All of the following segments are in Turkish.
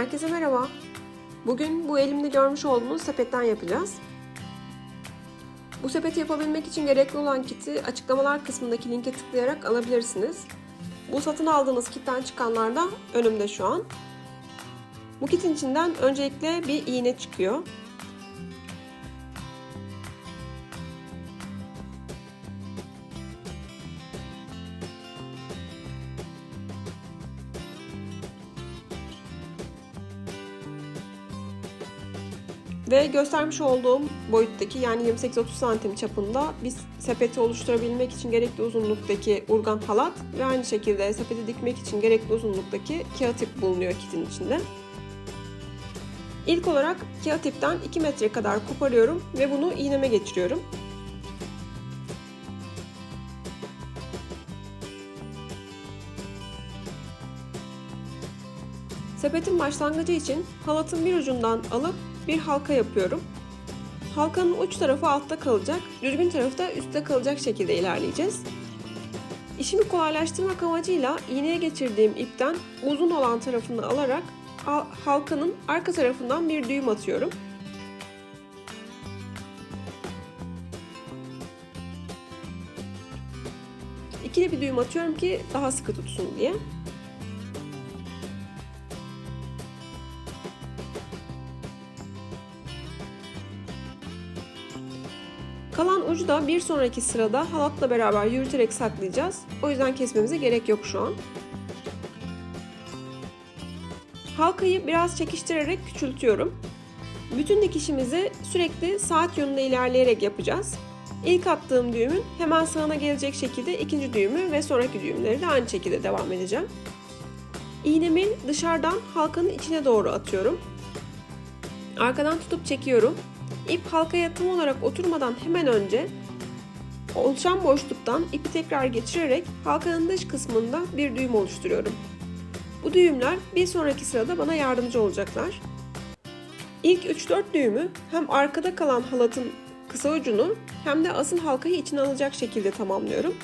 Herkese merhaba. Bugün bu elimde görmüş olduğunuz sepetten yapacağız. Bu sepeti yapabilmek için gerekli olan kiti açıklamalar kısmındaki linke tıklayarak alabilirsiniz. Bu satın aldığınız kitten çıkanlar da önümde şu an. Bu kitin içinden öncelikle bir iğne çıkıyor. Ve göstermiş olduğum boyuttaki yani 28-30 santim çapında bir sepeti oluşturabilmek için gerekli uzunluktaki urgan halat ve aynı şekilde sepeti dikmek için gerekli uzunluktaki kağıt ip bulunuyor kitin içinde. İlk olarak kağıt ipten 2 metre kadar koparıyorum ve bunu iğneme geçiriyorum. Sepetin başlangıcı için halatın bir ucundan alıp bir halka yapıyorum. Halkanın uç tarafı altta kalacak, düzgün tarafı da üstte kalacak şekilde ilerleyeceğiz. İşimi kolaylaştırmak amacıyla iğneye geçirdiğim ipten uzun olan tarafını alarak halkanın arka tarafından bir düğüm atıyorum. İkili bir düğüm atıyorum ki daha sıkı tutsun diye. Ucu da bir sonraki sırada halatla beraber yürüterek saklayacağız. O yüzden kesmemize gerek yok şu an. Halkayı biraz çekiştirerek küçültüyorum. Bütün dikişimizi sürekli saat yönünde ilerleyerek yapacağız. İlk attığım düğümün hemen sağına gelecek şekilde ikinci düğümü ve sonraki düğümleri de aynı şekilde devam edeceğim. İğnemi dışarıdan halkanın içine doğru atıyorum. Arkadan tutup çekiyorum. İp halkaya tam olarak oturmadan hemen önce oluşan boşluktan ipi tekrar geçirerek halkanın dış kısmında bir düğüm oluşturuyorum. Bu düğümler bir sonraki sırada bana yardımcı olacaklar. İlk 3-4 düğümü hem arkada kalan halatın kısa ucunu hem de asıl halkayı içine alacak şekilde tamamlıyorum.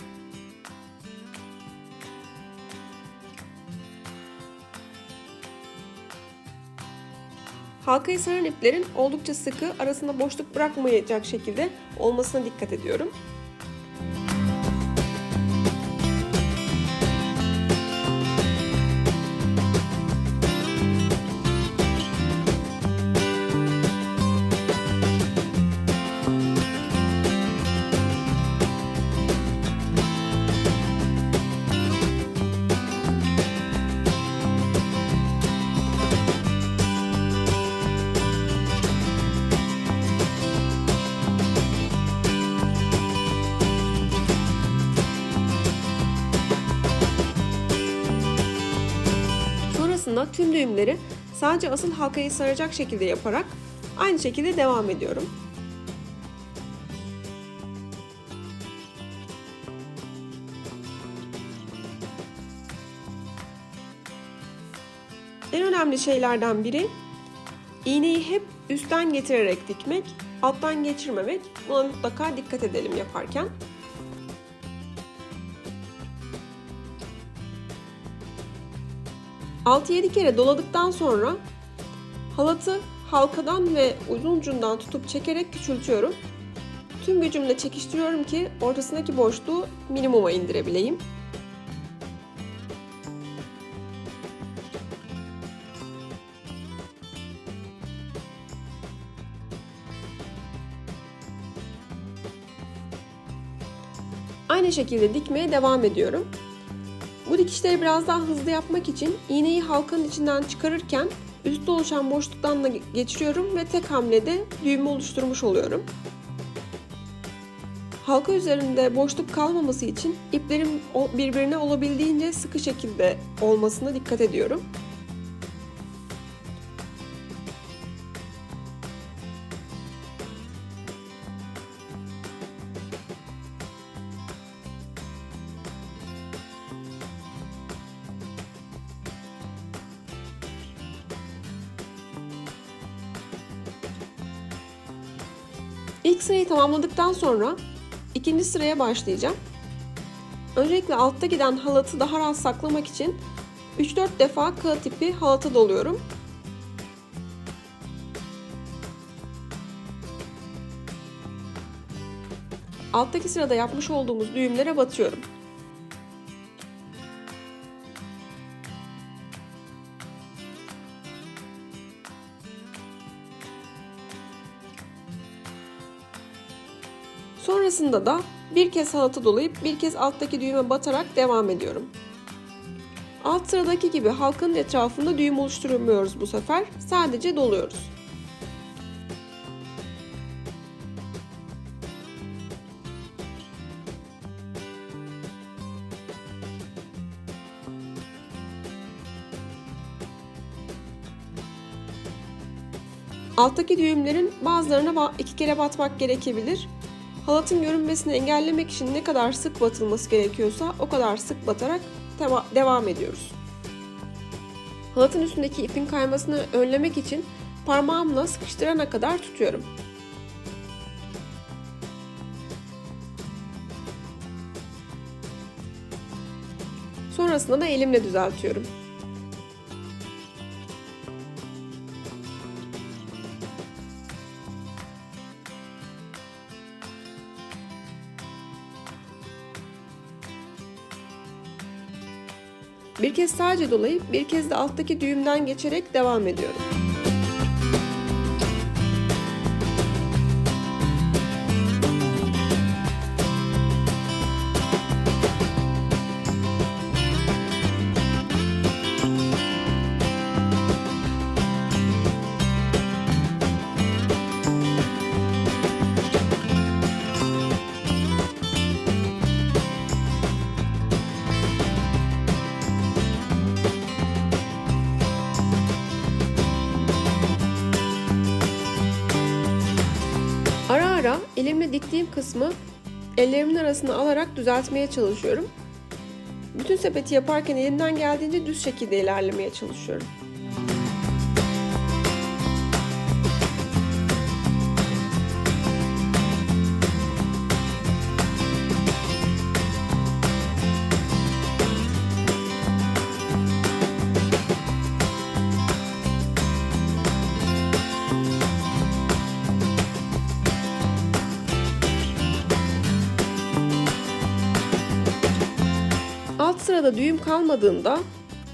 Halkayı saran iplerin oldukça sıkı, arasında boşluk bırakmayacak şekilde olmasına dikkat ediyorum. Sonrasında tüm düğümleri sadece asıl halkayı saracak şekilde yaparak aynı şekilde devam ediyorum. En önemli şeylerden biri iğneyi hep üstten getirerek dikmek, alttan geçirmemek. Buna mutlaka dikkat edelim yaparken. 6-7 kere doladıktan sonra halatı halkadan ve uzun ucundan tutup çekerek küçültüyorum. Tüm gücümle çekiştiriyorum ki ortasındaki boşluğu minimuma indirebileyim. Aynı şekilde dikmeye devam ediyorum. Bu dikişleri biraz daha hızlı yapmak için iğneyi halkanın içinden çıkarırken üstte oluşan boşluktan da geçiriyorum ve tek hamlede düğümü oluşturmuş oluyorum. Halka üzerinde boşluk kalmaması için iplerin birbirine olabildiğince sıkı şekilde olmasına dikkat ediyorum. İlk sırayı tamamladıktan sonra ikinci sıraya başlayacağım. Öncelikle altta giden halatı daha rahat saklamak için 3-4 defa kağıt ipi halata doluyorum. Alttaki sırada yapmış olduğumuz düğümlere batıyorum. Sonrasında da bir kez halatı dolayıp bir kez alttaki düğüme batarak devam ediyorum. Alt sıradaki gibi halkanın etrafında düğüm oluşturmuyoruz bu sefer. Sadece doluyoruz. Alttaki düğümlerin bazılarına iki kere batmak gerekebilir. Halatın görünmesini engellemek için ne kadar sık batılması gerekiyorsa o kadar sık batarak devam ediyoruz. Halatın üstündeki ipin kaymasını önlemek için parmağımla sıkıştırana kadar tutuyorum. Sonrasında da elimle düzeltiyorum. Sadece dolayıp bir kez de alttaki düğümden geçerek devam ediyorum. Elimle diktiğim kısmı ellerimin arasına alarak düzeltmeye çalışıyorum. Bütün sepeti yaparken elimden geldiğince düz şekilde ilerlemeye çalışıyorum. Sırada düğüm kalmadığında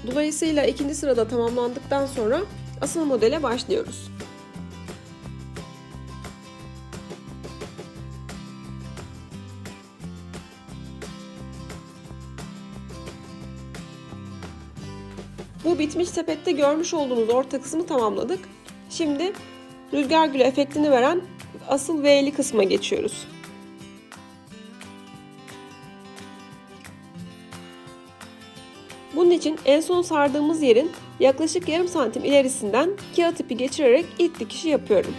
dolayısıyla ikinci sırada tamamlandıktan sonra asıl modele başlıyoruz. Bu bitmiş sepette görmüş olduğunuz orta kısmı tamamladık. Şimdi rüzgar gülü efektini veren asıl V'li kısma geçiyoruz. İçin en son sardığımız yerin yaklaşık yarım santim ilerisinden kağıt ipi geçirerek ilk dikişi yapıyorum.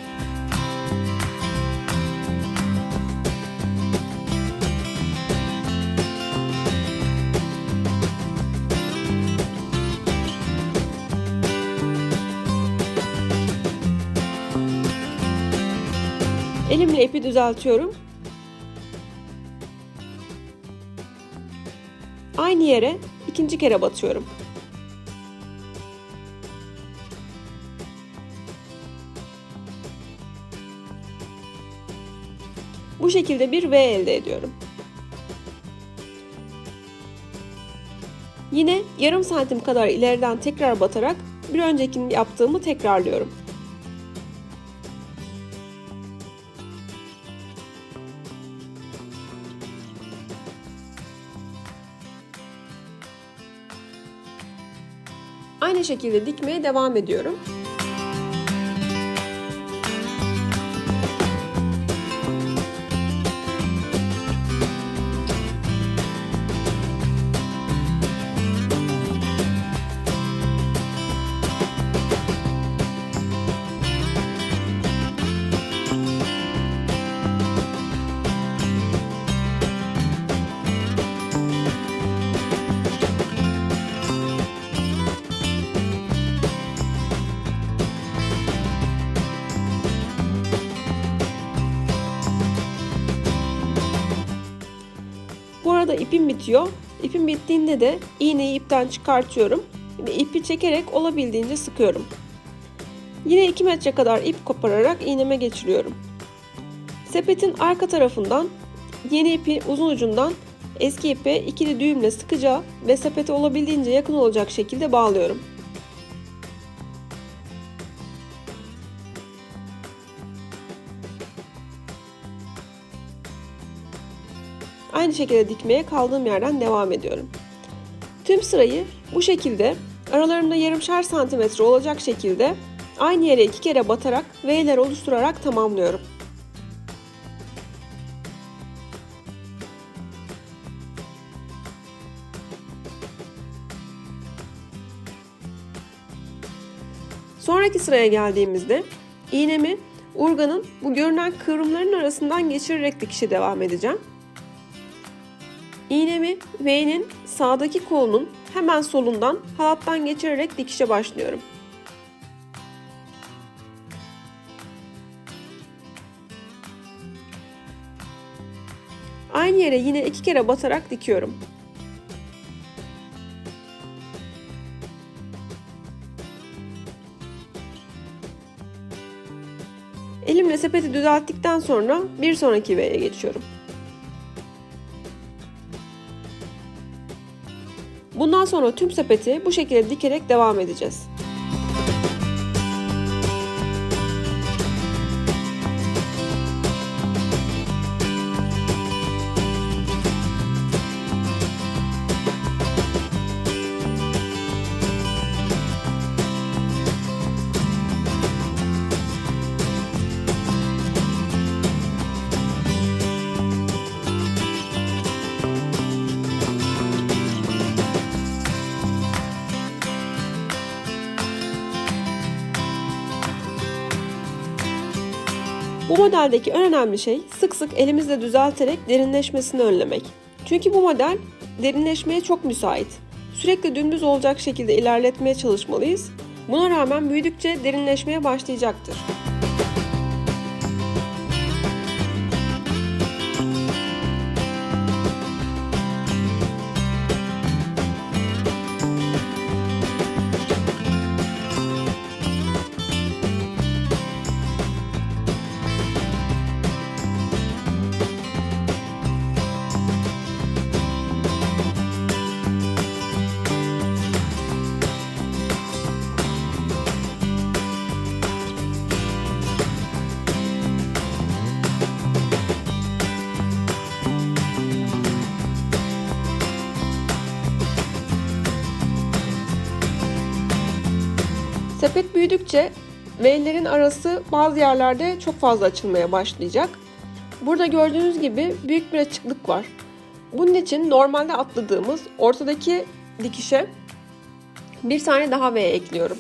Elimle ipi düzeltiyorum. Aynı yere ikinci kere batıyorum. Bu şekilde bir V elde ediyorum. Yine yarım santim kadar ileriden tekrar batarak bir öncekini yaptığımı tekrarlıyorum. Aynı şekilde dikmeye devam ediyorum. İpim bitiyor. İpim bittiğinde de iğneyi ipten çıkartıyorum ve ipi çekerek olabildiğince sıkıyorum. Yine 2 metre kadar ip kopararak iğneme geçiriyorum. Sepetin arka tarafından yeni ipi uzun ucundan eski ipe ikili düğümle sıkıca ve sepete olabildiğince yakın olacak şekilde bağlıyorum. Aynı şekilde dikmeye kaldığım yerden devam ediyorum. Tüm sırayı bu şekilde aralarında yarımşar santimetre olacak şekilde aynı yere iki kere batarak V'ler oluşturarak tamamlıyorum. Sonraki sıraya geldiğimizde iğnemi urganın bu görünen kıvrımların arasından geçirerek dikişe devam edeceğim. İğnemi V'nin sağdaki kolunun hemen solundan halattan geçirerek dikişe başlıyorum. Aynı yere yine iki kere batarak dikiyorum. Elimle sepeti düzelttikten sonra bir sonraki V'ye geçiyorum. Sonra tüm sepeti bu şekilde dikerek devam edeceğiz. Modeldeki en önemli şey sık sık elimizle düzelterek derinleşmesini önlemek. Çünkü bu model derinleşmeye çok müsait. Sürekli dümdüz olacak şekilde ilerletmeye çalışmalıyız. Buna rağmen büyüdükçe derinleşmeye başlayacaktır. Büyüdükçe V'lerin arası bazı yerlerde çok fazla açılmaya başlayacak. Burada gördüğünüz gibi büyük bir açıklık var. Bunun için normalde atladığımız ortadaki dikişe bir tane daha V ekliyorum.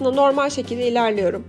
Sonrasında normal şekilde ilerliyorum.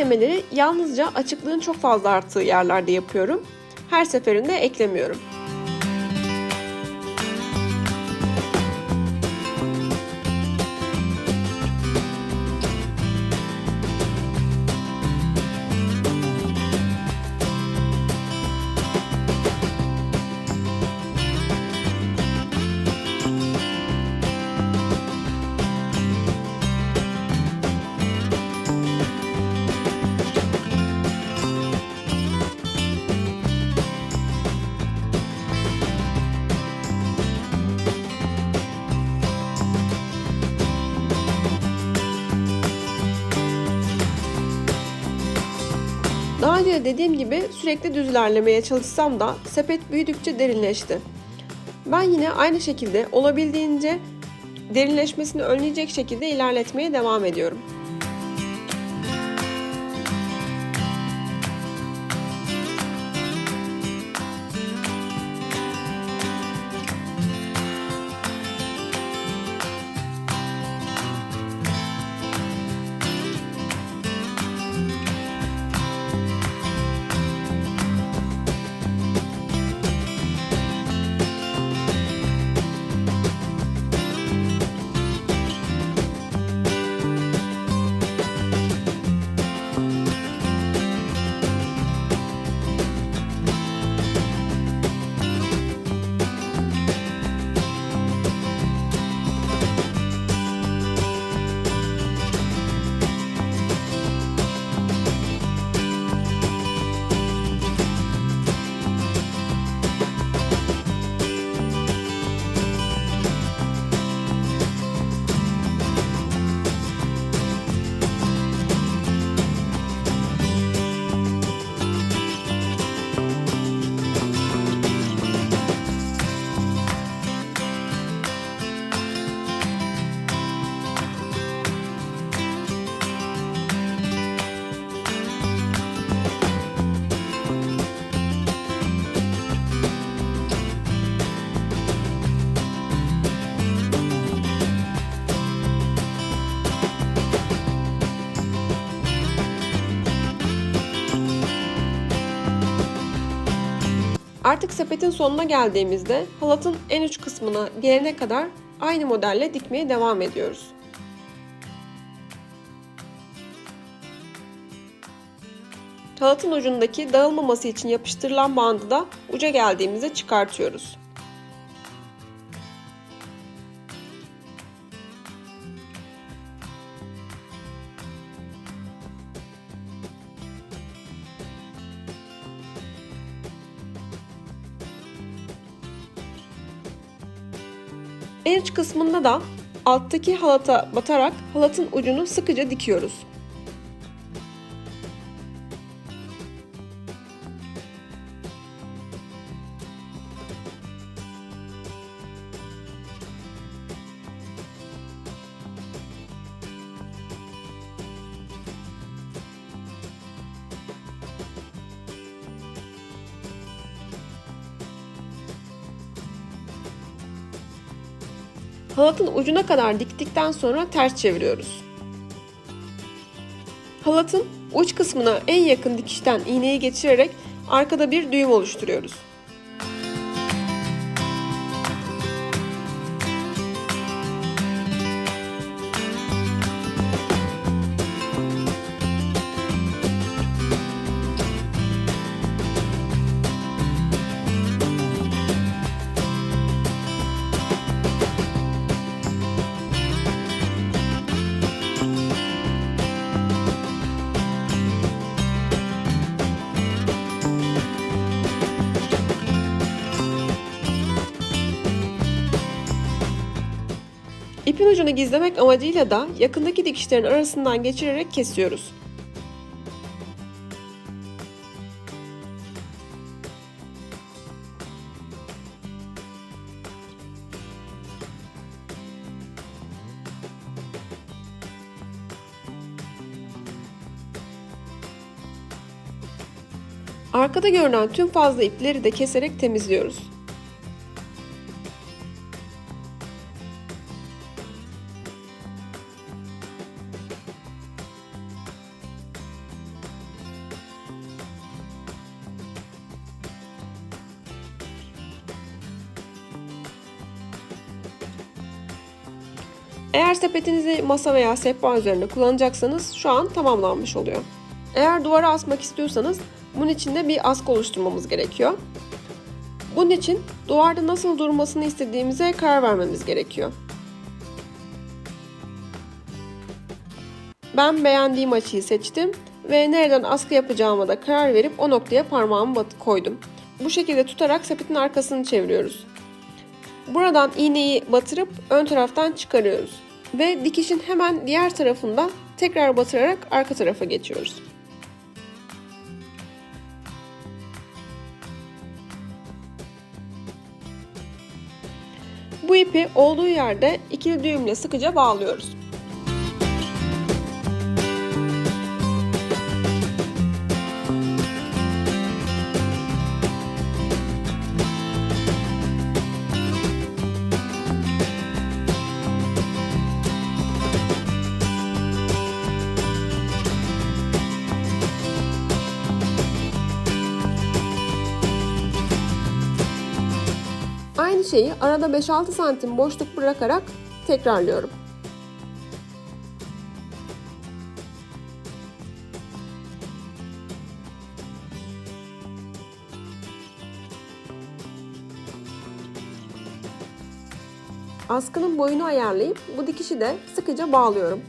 Eklemeleri yalnızca açıklığın çok fazla arttığı yerlerde yapıyorum. Her seferinde eklemiyorum. De dediğim gibi sürekli düz ilerlemeye çalışsam da sepet büyüdükçe derinleşti. Ben yine aynı şekilde olabildiğince derinleşmesini önleyecek şekilde ilerletmeye devam ediyorum. Artık sepetin sonuna geldiğimizde halatın en uç kısmına gelene kadar aynı modelle dikmeye devam ediyoruz. Halatın ucundaki dağılmaması için yapıştırılan bandı da uca geldiğimizde çıkartıyoruz. En uç kısmında da alttaki halata batarak halatın ucunu sıkıca dikiyoruz. Halatın ucuna kadar diktikten sonra ters çeviriyoruz. Halatın uç kısmına en yakın dikişten iğneyi geçirerek arkada bir düğüm oluşturuyoruz. İpin ucunu gizlemek amacıyla da yakındaki dikişlerin arasından geçirerek kesiyoruz. Arkada görünen tüm fazla ipleri de keserek temizliyoruz. Eğer sepetinizi masa veya sehpa üzerinde kullanacaksanız şu an tamamlanmış oluyor. Eğer duvara asmak istiyorsanız bunun için de bir askı oluşturmamız gerekiyor. Bunun için duvarda nasıl durmasını istediğimize karar vermemiz gerekiyor. Ben beğendiğim açıyı seçtim ve nereden askı yapacağıma da karar verip o noktaya parmağımı koydum. Bu şekilde tutarak sepetin arkasını çeviriyoruz. Buradan iğneyi batırıp ön taraftan çıkarıyoruz. Ve dikişin hemen diğer tarafından tekrar batırarak arka tarafa geçiyoruz. Bu ipi olduğu yerde ikili düğümle sıkıca bağlıyoruz. Aynı şeyi arada 5-6 santim boşluk bırakarak tekrarlıyorum. Askının boyunu ayarlayıp bu dikişi de sıkıca bağlıyorum.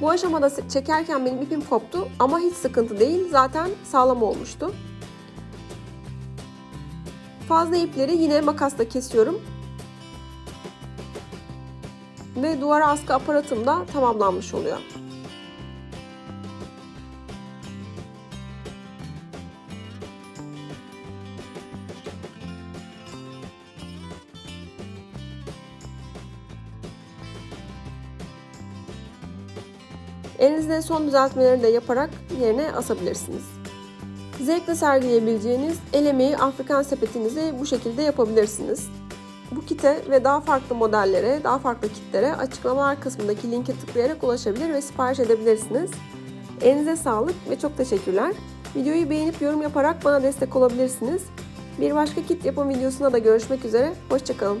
Bu aşamada çekerken benim ipim koptu ama hiç sıkıntı değil. Zaten sağlam olmuştu. Fazla ipleri yine makasla kesiyorum. Ve duvara askı aparatım da tamamlanmış oluyor. Elinizde son düzeltmeleri de yaparak yerine asabilirsiniz. Zevkle sergileyebileceğiniz el emeği Afrikan sepetinizi bu şekilde yapabilirsiniz. Bu kite ve daha farklı modellere, daha farklı kitlere açıklamalar kısmındaki linke tıklayarak ulaşabilir ve sipariş edebilirsiniz. Elinize sağlık ve çok teşekkürler. Videoyu beğenip yorum yaparak bana destek olabilirsiniz. Bir başka kit yapım videosunda da görüşmek üzere. Hoşçakalın.